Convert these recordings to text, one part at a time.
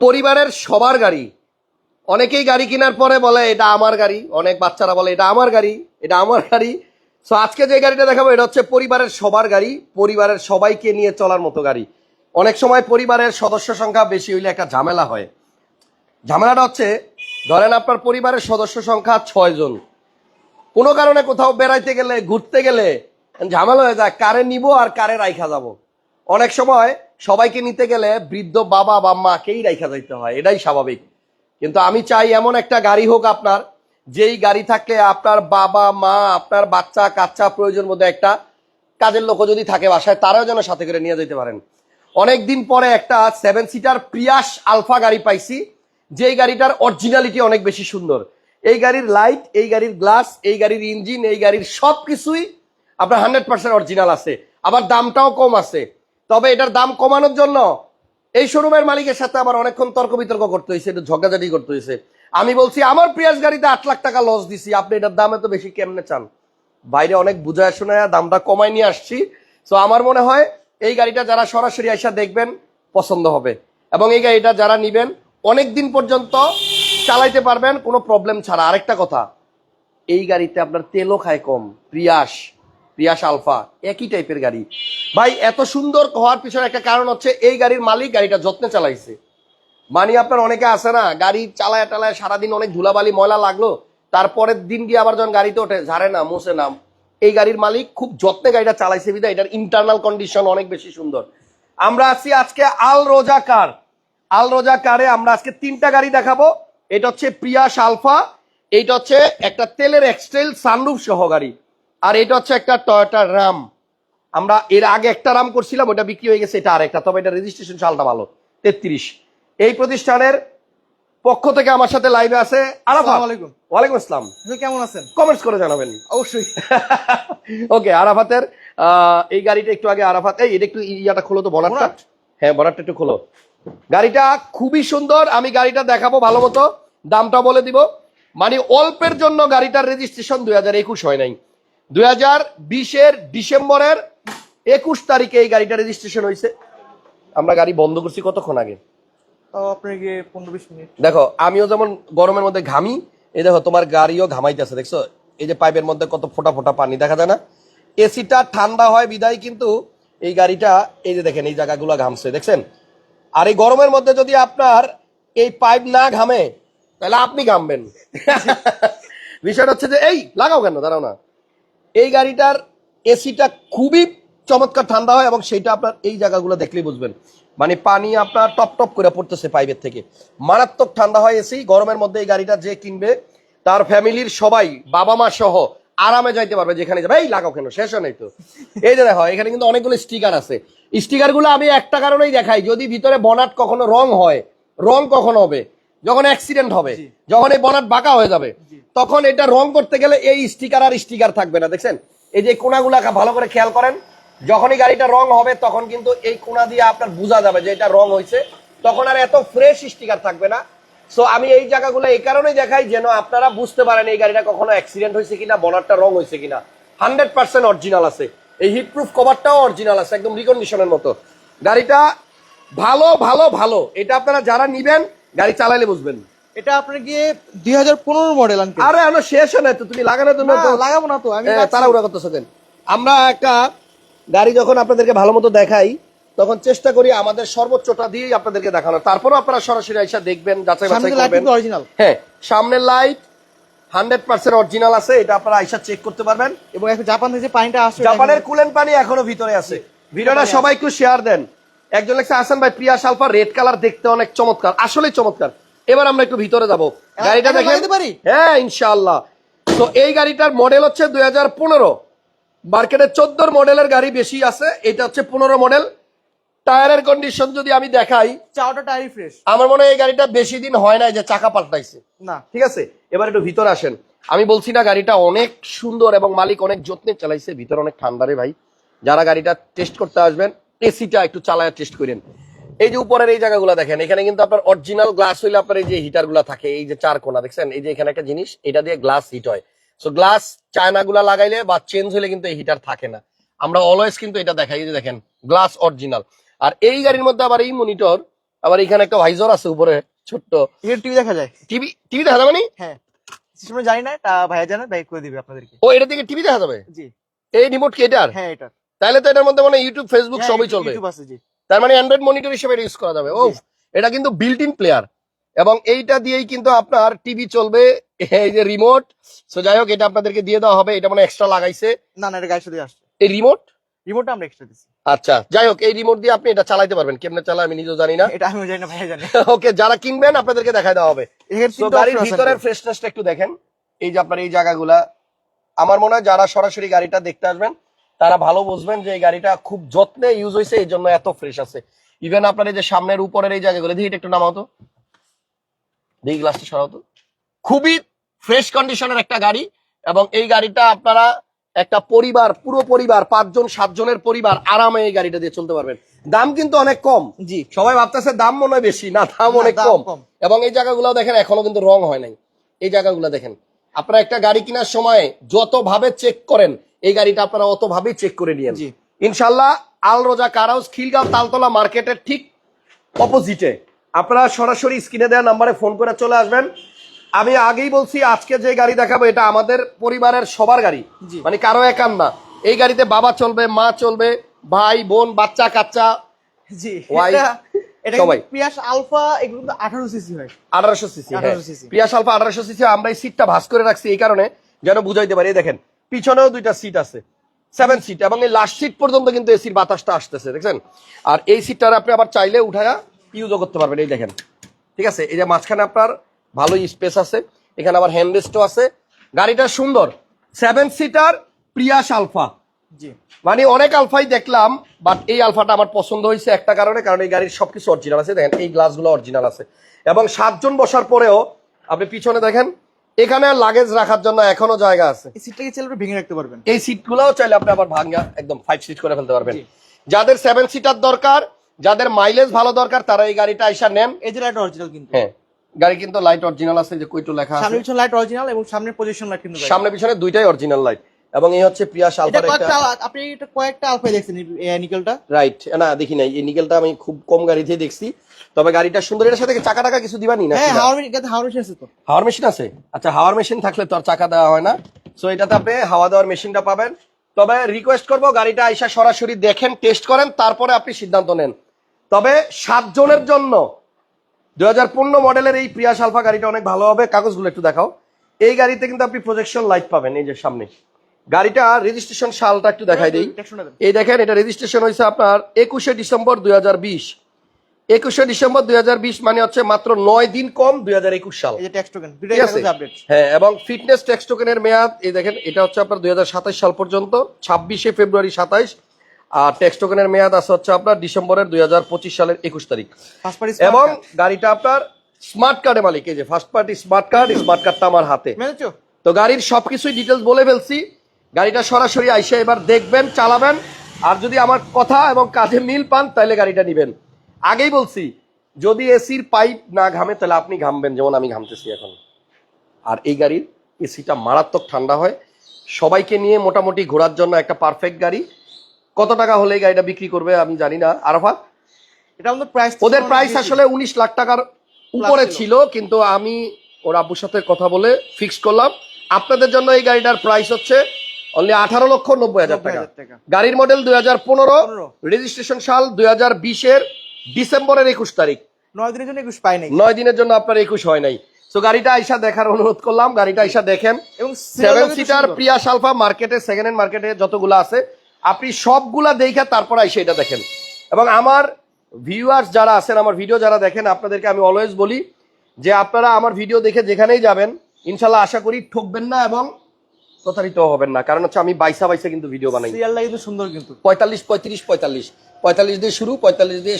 পরিবারের সবার গাড়ি। অনেকেই গাড়ি কেনার পরে বলে, এটা আমার গাড়ি। অনেক বাচ্চারা বলে, এটা আমার গাড়ি, এটা আমার গাড়ি। সো আজকে যে গাড়িটা দেখাবো, এটা হচ্ছে পরিবারের সবার গাড়ি, পরিবারের সবাইকে নিয়ে চলার মতো গাড়ি। অনেক সময় পরিবারের সদস্য সংখ্যা বেশি হইলে একটা ঝামেলা হয়। ঝামেলাটা হচ্ছে, ধরেন আপনার পরিবারের সদস্য সংখ্যা ছয় জন। কোনো কারণে কোথাও বেড়াইতে গেলে, ঘুরতে গেলে ঝামেলা হয়ে যায়, কারে নিব আর কারে রাইখা যাব। অনেক সময় সবাইকে নিতে গেলে বৃদ্ধ বাবা বা মাকেই রাইখা যাইতে হয়, এটাই স্বাভাবিক। কিন্তু আমি চাই এমন একটা গাড়ি হোক আপনার, যেই গাড়ি থাকলে আপনার বাবা, মা, আপনার বাচ্চা, কাচ্চা প্রয়োজন মধ্যে একটা কাজের লোক যদি থাকে বাসায়, তারাও যেন সাথে করে নিয়ে যেতে পারেন। অনেক দিন পরে একটা সেভেন সিটার প্রিয়াস আলফা গাড়ি পাইছি, যেই গাড়িটার অরিজিনালিটি অনেক বেশি সুন্দর। এই গাড়ির লাইট এই গাড়ির গ্লাস এই গাড়ির ইঞ্জিন এই গাড়ির সব কিছুই আপনার হান্ড্রেড পার্সেন্ট অরিজিনাল আছে। আবার দামটাও কম আছে। তবে এটার দাম কমানোর জন্য এই শোরুমের মালিকের সাথে আমার অনেকক্ষণ তর্ক বিতর্ক করতে হয়েছে, একটু ঝগড়াঝাটি করতে হয়েছে। আমি বলছি, আমার প্রিয়াস গাড়িতে আট লাখ টাকা লস দিছি, আপনি এটার দাম এত বেশি কেমনে চান? বাইরে অনেক বুঝায় শোনায়, দামটা কমাই নিয়ে আসছি। তো আমার মনে হয় এই গাড়িটা যারা সরাসরি আইসা দেখবেন, পছন্দ হবে। এবং এই গাড়িটা যারা নিবেন, অনেক দিন পর্যন্ত চালাইতে পারবেন, কোনো প্রবলেম ছাড়া। আরেকটা কথা, এই গাড়িতে আপনার তেলও খায় কম প্রিয়াস প্রিয়াস আলফা, একই টাইপের গাড়ি। ভাই, এত সুন্দর হওয়ার পিছনে একটা কারণ হচ্ছে এই গাড়ির মালিক গাড়িটা যত্নে চালাইছে। মানে আপনার অনেকে আছে না, গাড়ি চালায় টালায় সারাদিন অনেক ধুলাবালি, ময়লা লাগল, তারপরের দিন গিয়ে আবার যখন গাড়িতে ওঠে, ঝাড়ে না, মুছে না। এই গাড়ির মালিক খুব যত্নে গাড়িটা চালাইছে বিধায় এটার ইন্টারনাল কন্ডিশন অনেক বেশি সুন্দর। আমরা আছি আজকে আল রোজা কার? আল রোজা কারে আমরা আজকে তিনটা গাড়ি দেখাবো। এটা হচ্ছে প্রিয়া আলফা, এইটা হচ্ছে একটা তেলের এক্সটেল সানরুফ সহ গাড়ি। আর এটা হচ্ছে একটা টয়োটা রাম আমরা এর আগে একটা রাম করছিলাম ওটা বিক্রি হয়ে গেছে এটা আরেকটা তবে এটা রেজিস্ট্রেশন সালটা ভালো তেত্রিশ। এই প্রতিষ্ঠানের পক্ষ থেকে আমার সাথে লাইভে আছে আরাফাত। ওয়ালাইকুম আসসালাম। কেমন আছেন? কমেন্টস করে জানাবেন। অবশ্যই। ওকে আরাফাতের এই গাড়িটা একটু আগে আরাফাত এই এটা একটু ইয়াটা খোলো তো বনারটা? হ্যাঁ বনারটা একটু খোলো। গাড়িটা খুবই সুন্দর আমি গাড়িটা দেখাবো ভালো মতো দামটা বলে দিব। মানে অল্পের জন্য গাড়িটার রেজিস্ট্রেশন দুই হাজার একুশ হয় নাই। দুই হাজার বিশের ডিসেম্বরের একুশ তারিখে এই গাড়িটা রেজিস্ট্রেশন হয়েছে। আমরা গাড়ি বন্ধ করছি কতক্ষণ আগে? দেখো আমিও যেমন গরমের মধ্যে ঘামি এই দেখো তোমার গাড়িও ঘামাইতেছে দেখছ? এই যে পাইপের মধ্যে কত ফোটা ফোটা পানি দেখা যায় না? এসিটা ঠান্ডা হয় বিদায় কিন্তু এই গাড়িটা এই যে দেখেন এই জায়গাগুলো ঘামছে দেখছেন? আর এই গরমের মধ্যে যদি আপনার এই পাইপ না ঘামে তাহলে আপনি ঘামবেন। বিষয়টা হচ্ছে যে এই লাগাও কেন দাঁড়াও না। এই গাড়িটার এসিটা খুবই চমৎকার ঠান্ডা হয় এবং সেইটা আপনার এই জায়গাগুলো দেখলেই বুঝবেন। মানে পানি আপনার টপ টপ করে পড়তেছে পাইপের থেকে। মারাত্মক ঠান্ডা হয় এসি গরমের মধ্যে এই গাড়িটা যে কিনবে তার ফ্যামিলির সবাই বাবা মা সহ আরামে যাইতে পারবে যেখানে যাবে। এই লাগাও কেন? শেষ নেই তো। এই যে দেখো এখানে কিন্তু অনেকগুলো স্টিকার আছে। স্টিকারগুলো আমি একটা কারণেই দেখাই যদি ভিতরে বনাট কখনো রং হয় রং কখন হবে? যখন অ্যাক্সিডেন্ট হবে যখন এই বনাট বাঁকা হয়ে যাবে। তখন এটা রং করতে গেলে এই স্টিকার আর স্টিকার থাকবে না, দেখছেন? এই যে কোনাগুলা ভালো করে খেয়াল করেন। যখনই গাড়িটা রং হবে, তখন কিন্তু এই কোনা দিয়ে আপনার বোঝা যাবে যে এটা রং হয়েছে। তখন আর এত ফ্রেশ স্টিকার থাকবে না। সো আমি এই জায়গাগুলো এই কারণেই দেখাই যেন আপনারা বুঝতে পারেন এই গাড়িটা কখনো অ্যাক্সিডেন্ট হয়েছে কিনা বনারটা রং হয়েছে কিনা। হান্ড্রেড পার্সেন্ট অরিজিনাল আছে। এই হিট প্রুফ কভারটাও অরিজিনাল আছে, একদম রিকন্ডিশনের মতো। গাড়িটা ভালো ভালো ভালো। এটা আপনারা যারা নিবেন, গাড়ি চালাইলে বুঝবেন। এটা আপনার গিয়ে দুই হাজার পনেরো মডেল আনকে আরে এখনও শেষ হয় না তো তুমি লাগানো তো লাগাবো না তো আমি। তাড়াহুড়া করতেছো কেন? আমরা একটা গাড়ি যখন আপনাদেরকে ভালো মতো দেখাই তখন চেষ্টা করি আমাদের সর্বোচ্চটা দিয়েই আপনাদেরকে দেখানো তারপরও আপনারা সরাসরি আইসা দেখবেন যাচাই বাছাই করবেন। অরিজিনাল হ্যাঁ সামনের লাইট হান্ড্রেড পার্সেন্ট অরিজিনাল আছে এটা আপনারা আইসা চেক করতে পারবেন। এবং এখন জাপান থেকে পানিটা আসছে জাপানের কুলেন পানি এখনও ভিতরে আছে। ভিডিওটা সবাই একটু শেয়ার দেন। একজন লেখছে আসান ভাই প্রিয়া সালফা রেড কালার দেখতে অনেক চমৎকার। আসলেই চমৎকার। এবার আমরা একটু ভিতরে যাব। গাড়িটা লাগাতে পারি? হ্যাঁ ইনশাআল্লাহ। তো এই গাড়িটার মডেল হচ্ছে দুই হাজার পনেরো। মার্কেটে চোদ্দোর মডেলের গাড়ি বেশি আছে। এটা হচ্ছে পনেরো মডেল টায়ারের কন্ডিশন যদি আমি দেখাই চাওটা টায়ারি ফ্রেশ আমার মনে হয় এই গাড়িটা বেশি দিন হয় না যে চাকা পাল্টাইছে। না। ঠিক আছে? এবার একটু ভিতরে আসেন। আমি বলছি না গাড়িটা অনেক সুন্দর এবং মালিক অনেক যত্নে চালাইছে। ভিতরে অনেক ঠান্ডা রে ভাই। যারা গাড়িটা টেস্ট করতে আসবেন এসিটা একটু চালায় টেস্ট করেন। এই যে উপরের এই জায়গাগুলো দেখেন এখানে কিন্তু আপনার অরিজিনাল গ্লাস হইলে আপনার এই যে হিটারগুলা থাকে এই যে চার কোনা দেখছেন? এই যে এখানে একটা জিনিস এটা দিয়ে গ্লাস হিট হয়। সো গ্লাস চায়না গুলা লাগাইলে বা চেঞ্জ হলে কিন্তু এই হিটার থাকে না। আমরা অলওয়েজ কিন্তু এটা দেখাই এই যে দেখেন গ্লাস অরিজিনাল আর এই গাড়ির মধ্যে আবার এই মনিটর আবার এখানে একটা ভাইজর আছে উপরে ছোট্ট। টিভি দেখা যায়। টিভি টিভি দেখা যাবে নি? হ্যাঁ। জানি না তা ভাইয়া জানে ভাই করে দিবে আপনাদেরকে। ও এটা থেকে টিভি দেখা যাবে? জি। এই রিমোট কি এটার? হ্যাঁ এটা তাহলে তো এটার মধ্যে মানে ইউটিউব ফেসবুক হ্যাঁ, সবই চলবে। ইউটিউব আছে জি। তার মানে অ্যান্ড্রয়েড মনিটর হিসেবে ইউজ করা যাবে। ও এটা কিন্তু বিল্ট ইন প্লেয়ার এবং এইটা দিয়েই কিন্তু আপনার টিভি চলবে এই যে রিমোট সো যাই হোক এটা আপনাদেরকে দিয়ে দেওয়া হবে। এটা মানে এক্সট্রা লাগাইছে। না না এটা গাড়ির সাথে আসছে। এই রিমোট রিমোটটা আমরা এক্সট্রা দিচ্ছি আচ্ছা যাই হোক এই রিমোট দিয়ে আপনি এটা চালাতে পারবেন। কেমনে চালা আমি নিজেও জানি না। এটা আমিও জানি না ভাইয়া জানে। ওকে যারা কিনবেন আপনাদেরকে দেখায় দেওয়া হবে। তিনটা গাড়ির ভিতরের ফ্রেশনেসটা একটু দেখেন। এই যে আপনার এই জায়গাগুলা। আমার মনে হয় যারা সরাসরি গাড়িটা দেখতে আসবেন তারা ভালো বুঝবেন যে এই গাড়িটা খুব যত্নে ইউজ হয়েছে এই জন্য এত ফ্রেশ আছে। ইভেন আপনার এই যে সামনের উপরের এই জায়গাগুলো দেখি এটা একটু নামাও তো। দেখি গ্লাসটা সরাও তো। খুবই ফ্রেশ কন্ডিশনের একটা গাড়ি এবং এই গাড়িটা আপনারা একটা পরিবার পুরো পরিবার পাঁচজন সাতজনের পরিবার আরামে এই গাড়িটা দিয়ে চলতে পারবেন। দাম কিন্তু অনেক কম। জি। সবাই ভাবতেছে দাম মনে হয় বেশি। না দাম অনেক কম। কম। এবং এই জায়গাগুলো দেখেন এখনও কিন্তু রং হয় নাই। এই জায়গাগুলো দেখেন। আপনারা একটা গাড়ি কেনার সময় যত ভাবে চেক করেন এই গাড়িটা আপনারা অত ভাবেই চেক করে নিয়েন। ইনশাল্লাহ আল রোজা কারাউস খিলগাঁও তালতলা মার্কেটের ঠিক অপোজিটে আপনারা সরাসরি স্ক্রিনে দেওয়া নাম্বারে ফোন করে চলে আসবেন। আমি আগেই বলছি আজকে যে গাড়ি দেখাবো এটা আমাদের পরিবারের সবার গাড়ি। মানে কারও একার না। এই গাড়িতে বাবা চলবে মা চলবে ভাই বোন বাচ্চা কাচ্চা। জি। Why? এটা এটা সবাই। কিন্তু পিয়াস আলফা এগুলো কিন্তু আঠারো সিসি হয়। আঠারোশো সিসি 1800cc প্রিয়াস আলফা আঠারোশো সিসি আমরা এই সিটটা ভাস করে রাখছি এই কারণে। যেন বুঝাইতে পারি দেখেন। পিছনেও দুইটা সিট আছে। সেভেন সিট এবং এই লাস্ট সিট পর্যন্ত কিন্তু এসির বাতাসটা আসতেছে দেখছেন? আর এই সিটটার আপনি আবার চাইলে উঠায়া ইউজও করতে পারবেন এই দেখেন। ঠিক আছে? এই যে মাঝখানে আপনার ভালো স্পেস আছে এখানে আবার হ্যান্ডরেস্টও আছে। গাড়িটা সুন্দর। সেভেন সিটার প্রিয়াস আলফা জি। মানে অনেক আলফাই দেখলাম বাট এই আলফাটা আমার পছন্দ হয়েছে একটা কারণে কারণ এই গাড়ির সবকিছু অরিজিনাল আছে দেখেন এই গ্লাসগুলো অরিজিনাল আছে। এবং সাতজন বসার পরেও আপনি পিছনে দেখেন এখানে লাগেজ রাখার জন্য এখনও জায়গা আছে। এই সিটটাকে চাইলে ভেঙে রাখতে পারবেন? এই সিটগুলোও চাইলে আপনি আবার ভাঙা একদম ফাইভ সিট করে ফেলতে পারবেন। যাদের সেভেন সিটার দরকার যাদের মাইলেজ ভালো দরকার তারা এই গাড়িটা আইসা নেন। এই যে লাইট অরিজিনাল কিন্তু। হ্যাঁ গাড়ি কিন্তু লাইট অরিজিনাল আছে যে কইটু লেখা আছে। সামনে পিছনে লাইট অরিজিনাল এবং সামনের পজিশন লাইট কিন্তু সামনে পিছনে দুইটাই অরিজিনাল লাইট এবং এই হচ্ছে প্রিয়াস এটা আলফার একটা আপনি এটা কয়েকটা আলফাই দেখছেন এই নিকেলটা? রাইট না দেখি নাই। এই নিকেলটা আমি খুব কম গাড়িতেই দেখছি। তবে গাড়িটা সুন্দর এটার সাথে চাকা টাকা কিছু দিবানি না হ্যাঁ হাওয়ার মেশিন হাওয়ার মেশিন আছে তো। হাওয়ার মেশিন আছে? আচ্ছা হাওয়ার মেশিন থাকলে তো আর চাকা দেওয়া হয় না। সো এটাতে আপনি হাওয়া দেওয়ার মেশিনটা পাবেন। তবে রিকোয়েস্ট করব গাড়িটা আইসা সরাসরি দেখেন টেস্ট করেন তারপরে আপনি সিদ্ধান্ত নেন। তবে সাতজনের জন্য দুই হাজার পনেরো মডেলের এই প্রিয়া সালফা গাড়িটা অনেক ভালো হবে। কাগজগুলো একটু দেখাও। এই গাড়িতে কিন্তু আপনি প্রজেকশন লাইট পাবেন এই যে সামনে। গাড়িটা রেজিস্ট্রেশন সালটা একটু দেখাই দিই। শুনে দেন। এই দেখেন এটা রেজিস্ট্রেশন হয়েছে আপনার একুশে ডিসেম্বর দুই হাজার বিশ। একুশে ডিসেম্বর দুই বিশ মানে হচ্ছে মাত্র নয় দিন কম দুই হাজার একুশ সাল। হ্যাঁ এবং ফিটনেস ট্যাক্স টোকেনের মেয়াদ এই দেখেন এটা হচ্ছে আপনার দুই হাজার সাতাশ সাল পর্যন্ত ছাব্বিশে ফেব্রুয়ারি সাতাইশ আর ট্যাক্স টোকেনের মেয়াদ আছে হচ্ছে আপনার ডিসেম্বরের দুই সালের একুশ তারিখ। এবং গাড়িটা আপনার স্মার্ট কার্ডে মালিক এই যে first party smart card smart কার্ডটা আমার হাতে। তো গাড়ির সবকিছুই ডিটেলস বলে ফেলছি। গাড়িটা সরাসরি আইসে এবার দেখবেন চালাবেন আর যদি আমার কথা এবং কাজে মিল পান তাহলে গাড়িটা নিবেন। আগেই বলছি যদি এসির পাইপ না ঘামে তাহলে আপনি ঘামবেন যেমন আমি ঘামতেছি এখন। আর এই গাড়ির এসিটা মারাত্মক ঠান্ডা হয়। সবাইকে নিয়ে মোটামুটি ঘোরার জন্য একটা পারফেক্ট গাড়ি। কত টাকা হলে এই গাড়িটা বিক্রি করবে আমি জানি না। আরাফাত? এটা আমাদের প্রাইস ওদের প্রাইস আসলে উনিশ লাখ টাকার উপরে ছিল। ছিল কিন্তু আমি ওর আব্বুর সাথে কথা বলে ফিক্স করলাম। আপনাদের জন্য এই গাড়িটার প্রাইস হচ্ছে অনলি আঠারো লক্ষ নব্বই হাজার টাকা। গাড়ির মডেল দুই হাজার পনেরো রেজিস্ট্রেশন সাল দুই হাজার বিশের। ডিসেম্বরের একুশ তারিখ। নয় দিনের জন্য একুশ পাই নাই। নয় দিনের জন্য আপনার একুশ হয় নাই। তো গাড়িটা আইসা দেখার অনুরোধ করলাম গাড়িটা আইসা দেখেন। এবং সেভেন সিটার প্রিয়া সালফা মার্কেটে সেকেন্ড হ্যান্ড মার্কেটে যতগুলো আছে আপনি সবগুলা দেখে তারপর আইসে এটা দেখেন। এবং আমার ভিউয়ার্স যারা আছেন আমার ভিডিও যারা দেখেন আপনাদেরকে আমি অলওয়েজ বলি যে আপনারা আমার ভিডিও দেখে যেখানেই যাবেন ইনশাল্লাহ আশা করি ঠকবেন না এবং প্রতারিত হবেন না। কারণ হচ্ছে আমি বাইসা বাইসা কিন্তু ভিডিও বানাই। সিরিয়ালটা কিন্তু সুন্দর কিন্তু। পঁয়তাল্লিশ পঁয়ত্রিশ পঁয়তাল্লিশ। পঁয়তাল্লিশ দিয়ে শুরু পঁয়তাল্লিশ দিয়ে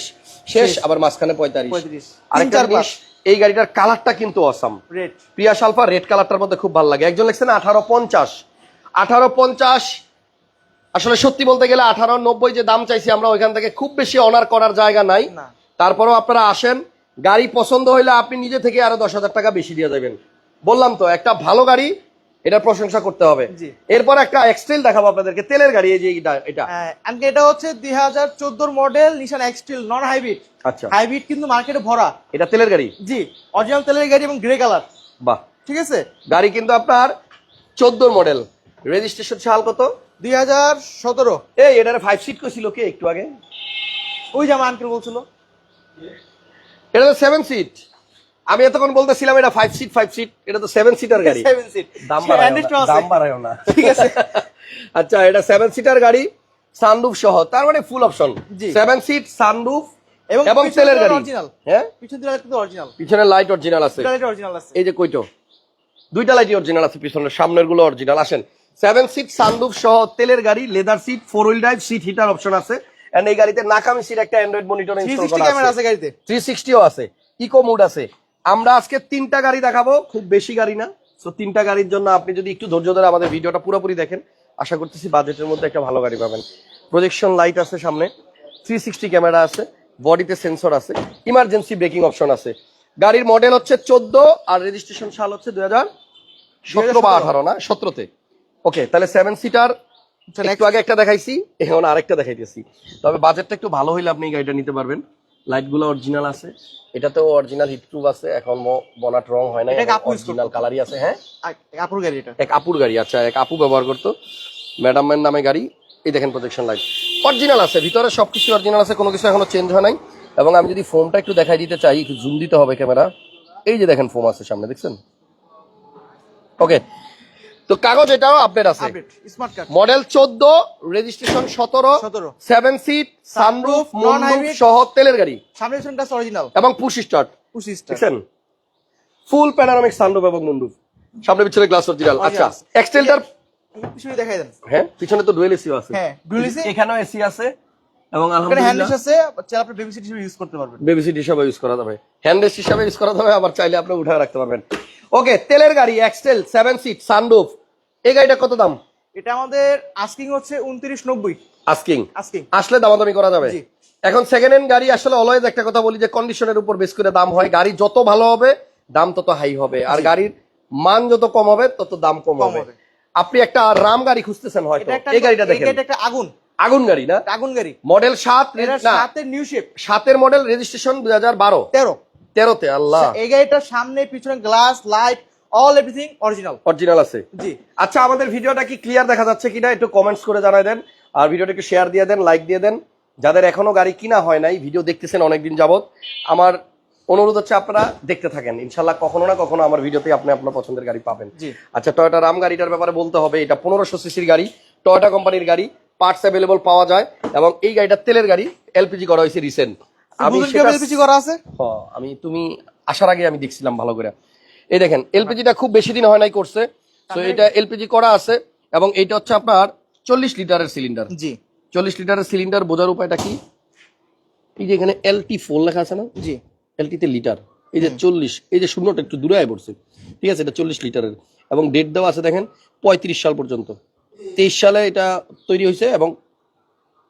শেষ আবার মাঝখানে পঁয়তাল্লিশ। 35 আরেকটা তিন, জিনিস এই গাড়িটার কালারটা কিন্তু awesome red Prius Alpha red কালারটার মধ্যে খুব ভালো লাগে। একজন লিখছেন আঠারো পঞ্চাশ। আঠারো পঞ্চাশ আসলে সত্যি বলতে গেলে আঠারো নব্বই যে দাম চাইছি আমরা ওইখান থেকে খুব বেশি অনার করার জায়গা নাই। তারপরেও আপনারা আসেন। গাড়ি পছন্দ হইলে আপনি নিজে থেকে আরও দশ হাজার টাকা বেশি দিয়ে যাবেন। বললাম তো একটা ভালো গাড়ি এটার প্রশংসা করতে হবে। জি। এরপর একটা এক্সটেল দেখাবো আপনাদেরকে তেলের গাড়ি এই যে এটা এটা। আজকে এটা হচ্ছে দুই হাজার চোদ্দোর model Nissan X Trail non hybrid আচ্ছা। হাইব্রিড কিন্তু মার্কেটে ভরা। এটা তেলের গাড়ি? জি অরিজিনাল তেলের গাড়ি এবং গ্রে কালার বাহ। ঠিক আছে? গাড়ি কিন্তু আপনার চোদ্দোর মডেল রেজিস্ট্রেশন সাল কত? দুই হাজার সতেরো। এই এটার ফাইভ সিট ছিল কে একটু আগে? ওই আমার আঙ্কেল বলছিল। এটা তো সেভেন সিট আমি এতক্ষণ বলতেছিলাম এটা ফাইভ সিট ফাইভ সিট এটা তো সেভেন সিটার গাড়ি। দাম দাম বাড়ায়ও না। ঠিক আছে। আচ্ছা এটা সেভেন সিটার গাড়ি সানরুফ সহ তার মানে full option seven seat sunroof এবং এবং তেলের গাড়ি। হ্যাঁ? পিছন দিকে কিন্তু অরিজিনাল লাইট আছে। অরিজিনাল আছে। এই যে কইটো দুইটা লাইটই অরিজিনাল আছে পিছনের সামনেরগুলো অরিজিনাল আসেন। সেভেন সিট সানরুফ সহ তেলের গাড়ি leather seat four wheel drive seat heater option আছে। এন্ড এই গাড়িতে নাকামি সিট একটা অ্যান্ড্রয়েড মনিটর ইনস্টল করা ক্যামেরা আছে আছে গাড়িতে। থ্রি সিক্সটিও আছে। ইকো মুড আছে। আমরা আজকে তিনটা গাড়ি দেখাবো খুব বেশি গাড়ি না। তো তিনটা গাড়ির জন্য আপনি যদি একটু ধৈর্য ধরে আমাদের ভিডিওটা পুরোপুরি দেখেন আশা করতেছি বাজেটের মধ্যে একটা ভালো গাড়ি পাবেন। প্রজেকশন লাইট আছে সামনে থ্রি সিক্সটি ক্যামেরা আছে বডিতে সেন্সর আছে ইমার্জেন্সি ব্রেকিং অপশন আছে। গাড়ির মডেল হচ্ছে চোদ্দ আর রেজিস্ট্রেশন সাল হচ্ছে দুই হাজার সতেরো বা আঠারো না সতেরোতে। ওকে তাহলে সেভেন সিটার একটু আগে একটা দেখাইছি এখন আরেকটা দেখাইতেছি। তবে বাজেটটা একটু ভালো হইলে আপনি গাড়িটা নিতে পারবেন। লাইটগুলো অরিজিনাল আছে। এটাতেও অরিজিনাল হিটপ্রুফ আছে এখন ম- বনাট রং হয় না অরিজিনাল কালারই আছে হ্যাঁ? আপুর গাড়ি এটা। এক আপুর গাড়ি আচ্ছা এক আপু ব্যবহার করতো। ম্যাডামের নামে গাড়ি এই দেখেন প্রজেকশন লাইট অরিজিনাল আছে ভিতরে সবকিছু অরিজিনাল আছে কোনো কিছু এখনও চেঞ্জ হয় নাই। এবং আমি যদি ফোমটা একটু দেখাই দিতে চাই একটু জুম দিতে হবে ক্যামেরা এই যে দেখেন ফোম আছে সামনে দেখছেন? ওকে তো কাগজ এটাও আপডেট আছে। স্মার্ট কার্ড মডেল চোদ্দ রেজিস্ট্রেশন সতেরো 17 সেভেন সিট সানরুফ নন। সহ তেলের গাড়ি। অরিজিনাল এবং পুশ স্টার্ট পুশি ফুল প্যানারামিক সানরুফ এবং মুন্ডুফ সামনে পিছনে গ্লাস অরিজিনাল আচ্ছা এক্সটেলটার পিছনে দেখাই দেন। হ্যাঁ পিছনে তো ডুয়েল এসিও আছে। হ্যাঁ ডুয়েল এসি এখানেও এসি আছে এবং আলহামদুলিল্লাহ আছে চাইলে আপনি বেবি সিট হিসেবে ইউজ করতে পারবেন। বেবি সিট হিসাবে ইউজ করা যাবে। হিসাবে ইউজ করা যাবে আবার চাইলে আপনি উঠে রাখতে পারবেন। ওকে তেলের গাড়ি এক্সটেল সেভেন সিট সানরুফ এই গাড়িটা কত দাম? এটা আমাদের আস্কিং হচ্ছে উনত্রিশ নব্বই। আস্কিং আস্কিং আসলে দামাদামি করা যাবে। এখন সেকেন্ড হ্যান্ড গাড়ি আসলে অলওয়েজ একটা কথা বলি যে কন্ডিশনের উপর বেশ করে দাম হয়। গাড়ি যত ভালো হবে দাম তত হাই হবে। আর গাড়ির মান যত কম হবে তত দাম কম হবে। আপনি একটা রাম গাড়ি খুঁজতেছেন হয়তো। এই গাড়িটা দেখেন। এটা একটা আগুন। আগুন গাড়ি না? আগুন গাড়ি। মডেল সাত এটা সাতের নিউ শেপ সাতের মডেল রেজিস্ট্রেশন দুই হাজার বারো। তেরো। তেরোতে আল্লাহ। এই গাড়িটার সামনে পিছনে glass light all everything original original আছে। জি। আচ্ছা আমাদের ভিডিওটা কি ক্লিয়ার দেখা যাচ্ছে কিনা একটু কমেন্টস করে জানাই দেন। আর ভিডিওটা একটু শেয়ার দিয়ে দেন লাইক দিয়ে দেন। যাদের এখনও গাড়ি কিনা হয় নাই ভিডিও দেখতেছেন অনেকদিন যাবত আমার অনুরোধ হচ্ছে আপনারা দেখতে থাকেন। ইনশাল্লাহ কখনো না কখনো আমার ভিডিওতে আপনি আপনার পছন্দের গাড়ি পাবেন। জি। আচ্ছা টয়োটা রাম গাড়িটার ব্যাপারে বলতে হবে এটা পনেরোশো সিসির গাড়ি টয়োটা কোম্পানির গাড়ি পার্টস অ্যাভেলেবল পাওয়া যায় এবং এই গাড়িটা তেলের গাড়ি এলপিজি করা হয়েছে রিসেন্ট আমি সেটা এলপিজি করা আছে? আমি তুমি আসার আগে আমি দেখছিলাম ভালো করে। এই দেখেন এলপিজিটা খুব বেশি দিন হয় নাই করছে। তো এটা এলপিজি করা আছে এবং এটা হচ্ছে আপনার চল্লিশ লিটারের সিলিন্ডার জি। চল্লিশ লিটারের সিলিন্ডার বোঝার উপায়টা কি? এই যে এখানে এলটি ফোর লেখা আছে না? জি। এলটিতে লিটার। এই যে চল্লিশ এই যে শূন্যটা একটু দূরে আয় পড়ছে। ঠিক আছে এটা চল্লিশ লিটারের। এবং ডেট দেওয়া আছে দেখেন পঁয়ত্রিশ সাল পর্যন্ত। তেইশ সালে এটা তৈরি হয়েছে এবং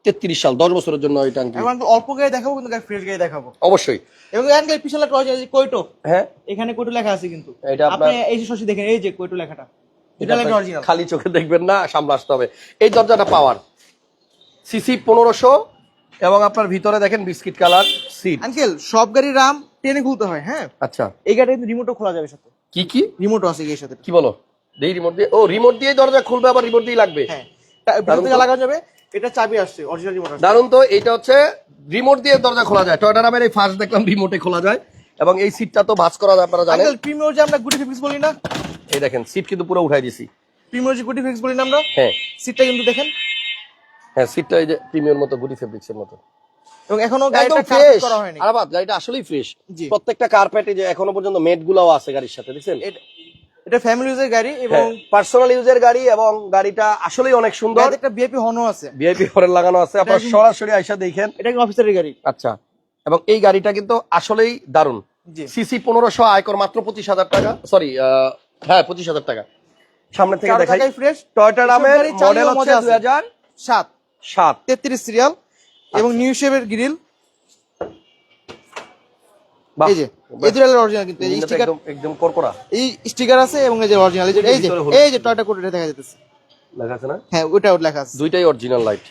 তেত্রিশ সাল দশ বছরের জন্য আনকি এখন অল্প গাড়ি দেখাবো কিন্তু ফ্রেশ গাড়ি দেখাবো। অবশ্যই। এবং পিছনে অরিজিনাল কইটো হ্যাঁ? এখানে কইটো লেখা আছে কিন্তু। এটা আপনি এই যে শশী দেখেন এই যে কইটো লেখাটা? এটা লেখা অরিজিনাল খালি চোখে দেখবেন না সামনে আসতে হবে। এই দরজাটা পাওয়ার সিসি পনেরোশো এবং আপনার ভিতরে দেখেন বিস্কিট কালার সিট আঙ্কেল সব গাড়ি রাম টেনে খুলতে হয় হ্যাঁ? আচ্ছা। এই গাড়ি কিন্তু রিমোটও খোলা যাবে সাথে। কি কি? রিমোটও আছে এই সাথে। কি বলো? দেই রিমোট দিয়ে ও রিমোট দিয়ে দরজা খুলবে আবার রিমোট দিয়ে লাগবে? হ্যাঁ। ভিতর লাগানো যাবে। এটা চাবি আসছে অরিজিনাল রিমোট দারুণ তো এটা হচ্ছে রিমোট দিয়ে দরজা খোলা যায়। টয়টা নামের এই ফার্স্ট দেখলাম রিমোটে খোলা যায়। এবং এই সিটটা তো ভাঁজ করা আপনারা জানেন। আঙ্কেল প্রিমিয়ার যে আমরা গুটি ফিক্স বলি না? এই দেখেন সিট কিন্তু পুরো উঠাই দিছি প্রিমিয়ার যে গুটি ফিক্স বলি না আমরা? হ্যাঁ। সিটটা কিন্তু দেখেন। হ্যাঁ সিটটা এই যে প্রিমিয়ার মতো গুডি ফেব্রিক্সের মতো। এবং এখনও গাড়িটা ফ্রেশ করা হয়নি। আরাবাদ গাড়িটা আসলেই ফ্রেশ। প্রত্যেকটা কার্পেটে যে এখনও পর্যন্ত মেট গুলাও আছে গাড়ির সাথে দেখছেন? এটা- ফ্যামিলি ইউজের গাড়ি এবং পার্সোনাল ইউজের গাড়ি এবং গাড়িটা আসলেই অনেক সুন্দর। একটা বিএপি হর্নও আছে। ভিআইপি ফরেন লাগানো আছে। আপনারা সরাসরি আইসা দেখেন। এটা কিন্তু অফিসারের গাড়ি। আচ্ছা। এবং এই গাড়িটা কিন্তু আসলেই দারুণ। সিসি পনেরোশো আয়কর মাত্র পঁচিশ হাজার টাকা। সরি হ্যাঁ পঁচিশ হাজার টাকা। সামনে থেকে দেখাই। ফ্রেশ টয়টা নামের মডেল হচ্ছে। দুই হাজার সাত। সাত। তেত্রিশ সিরিয়াল এবং নিউ শেপের গ্রিল এই যে। এজরাইলের অরিজিনাল কিন্তু এই স্টিকার একদম করকরা এই স্টিকার আছে এবং এই যে অরিজিনাল এই যে এই যে। এই টয়টা কোড দেখা যাচ্ছে লেখা আছে না? হ্যাঁ ওটা লেখা আছে। দুইটাই অরিজিনাল লাইট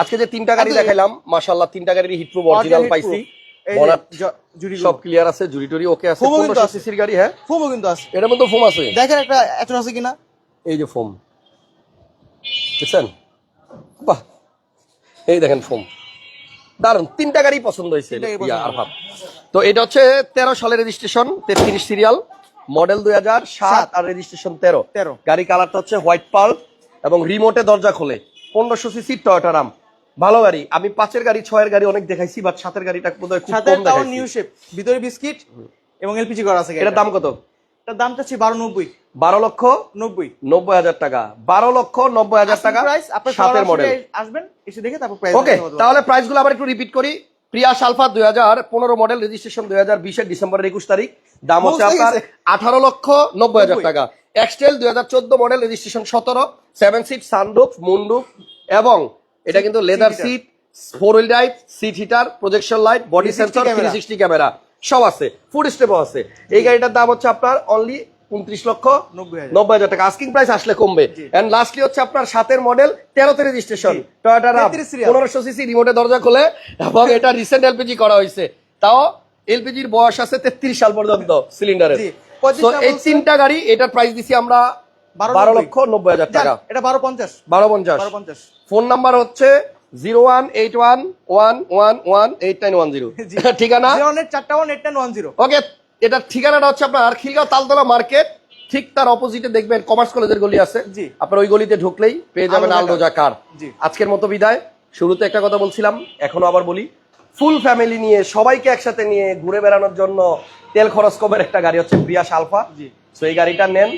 আজকে যে তিনটা গাড়ি আচ্ছা, দেখাইলাম মাশাআল্লাহ তিনটা গাড়ির হিট প্রুফ অরিজিনাল পাইছি। এই সব ক্লিয়ার আছে জুরি টুরি ওকে আছে ফোমও কিন্তু আছে। সিসির গাড়ি হ্যাঁ? ফোমও কিন্তু আছে। এটার মধ্যে ফোম আছে? দেখেন একটা এত আছে কিনা? এই যে ফোম। দেখছেন? বাহ। এই দেখেন ফোম। দারুণ তিনটা গাড়ি পছন্দ হয়েছে। আরফাত। তো এটা হচ্ছে তেরো সালের রেজিস্ট্রেশন তেত্রিশ সিরিয়াল মডেল দুই হাজার সাত। আর রেজিস্ট্রেশন তেরো। 13 গাড়ি কালারটা হচ্ছে হোয়াইট পাল এবং রিমোটে দরজা খোলে। পনেরোশো সিসি টয়টা রাম ভালো গাড়ি। আমি পাঁচের গাড়ি ছয়ের গাড়ি অনেক দেখাইছি বাট সাতের গাড়িটা বোধহয় খুব কম দেখাইছি। নিউ শেপ ভিতরে বিস্কিট এবং এলপিজি করা আছে এটার দাম কত? এটার দাম চাচ্ছি বারো নব্বই। বারো লক্ষ নব্বই। নব্বই হাজার টাকা। বারো লক্ষ নব্বই হাজার টাকা সাতের মডেল আসবেন এসে দেখে তারপর ওকে তাহলে প্রাইসগুলো আবার একটু রিপিট করি। প্রিয়া সালফা দুই হাজার পনেরো মডেল রেজিস্ট্রেশন দুই হাজার বিশের ডিসেম্বরের একুশ তারিখ। দাম হচ্ছে আপনার আঠারো লক্ষ নব্বই হাজার টাকা। এক্সটেল দুই হাজার চোদ্দ মডেল রেজিস্ট্রেশন সতেরো। সেভেন সিট সানরুফ মুন্ডুফ এবং এটা কিন্তু leather seat four wheel drive seat heater projection light body 360 sensor three sixty camera সব আছে ফুড স্টেপও আছে। এই গাড়িটার দাম হচ্ছে আপনার অনলি উনত্রিশ লক্ষ নব্বই হাজার। টাকা। আস্কিং প্রাইস আসলে কমবে। জি। এন্ড লাস্টলি হচ্ছে আপনার সাতের মডেল তেরোতে রেজিস্ট্রেশন জি। টয়োটা রাম পনেরোশো সিসি রিমোটে দরজা খোলে এবং এটা রিসেন্ট এলপিজি করা হয়েছে। তাও এলপিজির বয়স আছে তেত্রিশ সাল পর্যন্ত সিলিন্ডারের জি। 25 তো টা এই তিনটা গাড়ি এটার প্রাইস দিছি আমরা বারো লক্ষ নব্বই হাজার টাকা। এটা বারো পঞ্চাশ। বারো পঞ্চাশ। ফোন নাম্বার হচ্ছে zero one eight one one one one eight nine one zero ঠিকানা চারটা one eight ten one zero okay এটার ঠিকানাটা হচ্ছে আপনার খিলগাঁও তালতলা মার্কেট। ঠিক তার অপোজিটে দেখবেন কমার্স কলেজের গলি আছে। আপনার ওই গলিতে ঢুকলেই পেয়ে যাবেন আলরোজা কার। আজকের মতো বিদায়। শুরুতে একটা কথা বলছিলাম এখনও আবার বলি ফুল ফ্যামিলি নিয়ে সবাইকে একসাথে নিয়ে ঘুরে বেড়ানোর জন্য তেল খরচ কমের একটা গাড়ি হচ্ছে ব্রিয়াস আলফা। তো এই গাড়িটা নেন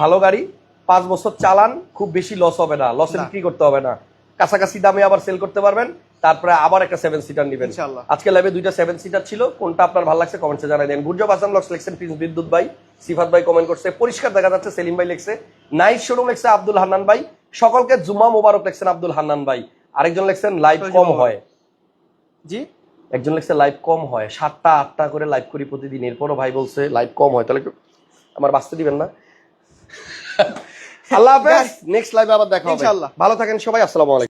ভালো গাড়ি পাঁচ বছর চালান খুব বেশি লস হবে না। লসে। বিক্রি করতে হবে না? কাছাকাছি দামে আবার সেল করতে পারবেন। তারপরে আবার একটা সেভেন সিটার নেবেন। আজকে লাইভে দুইটা সেভেন সিটার ছিল। কোনটা আপনার ভালো লাগছে কমেন্টসে জানাই দেন। গুরজব আসাম লক্স লিখছেন প্রিন্স বিদ্যুৎ ভাই সিফাত ভাই কমেন্ট করছে। পরিষ্কার দেখা যাচ্ছে সেলিম ভাই লিখছে নাইট শোরুম লিখছে আব্দুল হান্নান ভাই সকলকে জুমা মোবারক লিখছেন আব্দুল হান্নান ভাই। আরেকজন লিখছেন লাইভ কম হয়। জি? একজন লিখছে লাইভ কম হয়। সাতটা আটটা করে লাইভ করি প্রতিদিন। এরপরও ভাই বলছে লাইভ কম হয়। তাহলে আমার বাঁচতে দিবেন না? আল্লাহ হাফেজ। নেক্সট লাইভে আবার দেখা হবে। ইনশাআল্লাহ। ভালো থাকেন সবাই আসসালামু আলাইকুম।